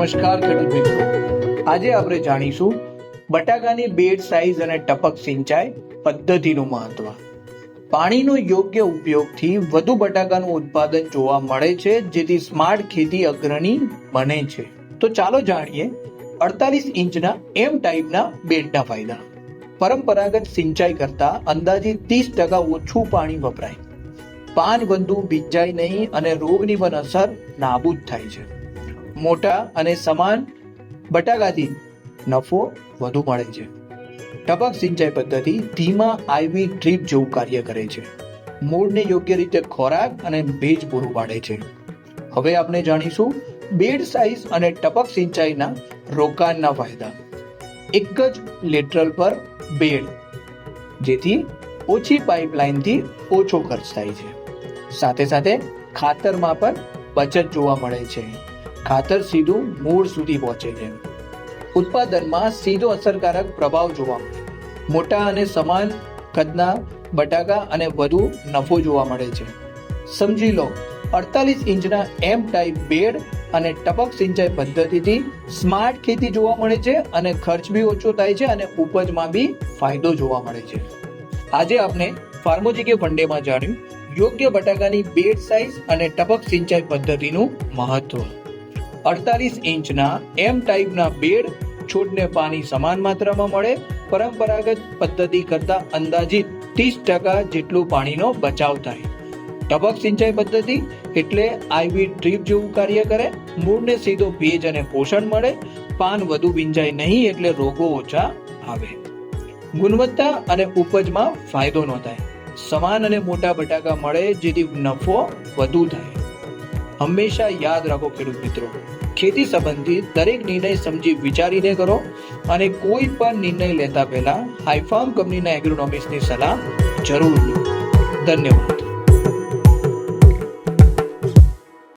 નમસ્કાર ખેડૂત મિત્રો. આજે આપણે જાણીશું બટાકાની બેડ સાઇઝ અને ટપક સિંચાઈ પદ્ધતિનું મહત્વ. પાણીનો યોગ્ય ઉપયોગથી વધુ બટાકાનું ઉત્પાદન જોવા મળે છે, જેથી સ્માર્ટ ખેતી અગ્રણી બને છે. તો ચાલો જાણીએ અડતાલીસ ઇંચના એમ ટાઈપના બેડના ફાયદા. પરંપરાગત સિંચાઈ કરતા અંદાજે ત્રીસ ટકા ઓછું પાણી વપરાય. પાન બંધુ ભીંજાય નહીં અને રોગની પણ અસર નાબૂદ થાય છે. મોટા અને સમાન બટાકાથી નફો વધુ મળે છે. ટપક સિંચાઈ પદ્ધતિ ધીમા આઈવી ડ્રીપ જેવું કાર્ય કરે છે. મૂળને યોગ્ય રીતે ખોરાક અને ભેજ પૂરું પાડે છે. હવે આપણે જાણીશું બેડ સાઇઝ અને ટપક સિંચાઈના રોકાણના ફાયદા. એક જ લેટરલ પર બેડ, જેથી ઓછી પાઇપલાઇનથી ઓછો ખર્ચ થાય છે. સાથે સાથે ખાતરમાં પણ બચત જોવા મળે છે. ખાતર સીધું મૂળ સુધી પહોંચે છે. ઉત્પાદનમાં સીધો અસરકારક પ્રભાવ જોવા મળે. મોટા અને સમાન કદના બટાકા અને વધુ નફો જોવા મળે છે. સમજી લો, અડતાલીસ ઇંચના એમ ટાઈપ બેડ અને ટપક સિંચાઈ પદ્ધતિથી સ્માર્ટ ખેતી જોવા મળે છે અને ખર્ચ બી ઓછો થાય છે અને ઉપજમાં બી ફાયદો જોવા મળે છે. આજે આપણે ફાર્મોજીકે ફંડેમાં જાણ્યું, યોગ્ય બટાકાની બેડ સાઇઝ અને ટપક સિંચાઈ પદ્ધતિનું મહત્વ. અડતાલીસ ઇંચના એમ ટાઈપના બેડ છોડને પાણી સમાન માત્રામાં મળે, પરંપરાગત પદ્ધતિ કરતા અંદાજિત ત્રીસ ટકા જેટલું પાણીનો બચાવ થાય. ટપક સિંચાઈ પદ્ધતિ એટલે આઈવી ડ્રીપ જેવું કાર્ય કરે, મૂળને સીધો ભેજ અને પોષણ મળે, પાન વધુ ભીંજાય નહીં એટલે રોગો ઓછા આવે. ગુણવત્તા અને ઉપજમાં ફાયદો ન થાય સમાન અને મોટા બટાકા મળે, જેથી નફો વધુ થાય. હંમેશા યાદ રાખો ખેડૂત મિત્રો. ખેતી સંબંધિત દરેક નિર્ણય સમજી વિચારીને કરો અને કોઈ પણ નિર્ણય લેતા પહેલા હાઈફાર્મ કંપનીના એગ્રોનોમિક્સની સલાહ જરૂર લો. ધન્યવાદ.